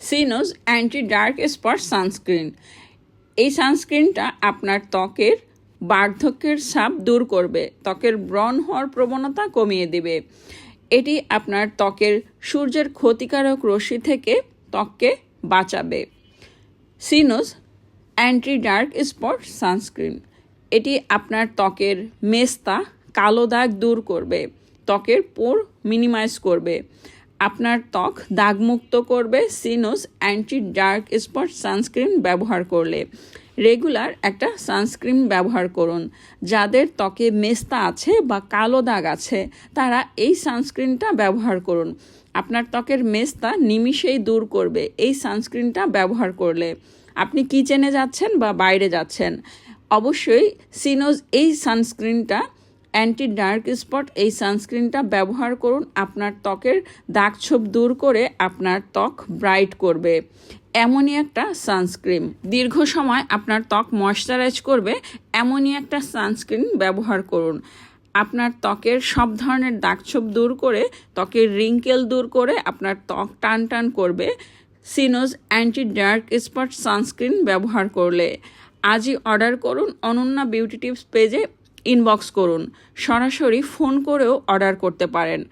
Sinoz anti dark spot sunscreen এই সানস্ক্রিনটা আপনার ত্বকের বার্ধক্যের ছাপ দূর করবে, ত্বকের ব্রণ হওয়ার প্রবণতা কমিয়ে দেবে। এটি আপনার ত্বকের সূর্যের ক্ষতিকারক রশ্মি থেকে ত্বককে বাঁচাবে। সিনোস অ্যান্টি ডার্ক স্পট সানস্ক্রিন এটি আপনার ত্বকের মেস্তা কালো দাগ দূর করবে, ত্বকের পোর মিনিমাইজ করবে। আপনার ত্বক দাগমুক্ত করবে সিনোস অ্যান্টি ডার্ক স্পট সানস্ক্রিন ব্যবহার করলে। রেগুলার একটা সানস্ক্রিন ব্যবহার করুন। যাদের ত্বকে মেস্তা আছে বা কালো দাগ আছে, তারা এই সানস্ক্রিনটা ব্যবহার করুন। আপনার ত্বকের মেস্তা নিমিষেই দূর করবে এই সানস্ক্রিনটা ব্যবহার করলে। আপনি কিচেনে যাচ্ছেন বা বাইরে যাচ্ছেন, অবশ্যই সিনোজ এই সানস্ক্রিনটা অ্যান্টি ডার্ক স্পট এই সানস্ক্রিনটা ব্যবহার করুন। আপনার ত্বকের দাগ ছোপ দূর করে আপনার ত্বক ব্রাইট করবে। এমনই একটা সানস্ক্রিন দীর্ঘ সময় আপনার ত্বক ময়শ্চারাইজ করবে, এমনই একটা সানস্ক্রিন ব্যবহার করুন। আপনার ত্বকের সব ধরনের দাগছোপ দূর করে, ত্বকের রিঙ্কেল দূর করে আপনার ত্বক টান টান করবে। সিনোজ অ্যান্টি ডার্ক স্পট সানস্ক্রিন ব্যবহার করলে। আজই অর্ডার করুন অনন্যা বিউটি টিপস পেজে ইনবক্স করুন। সরাসরি ফোন করেও অর্ডার করতে পারেন।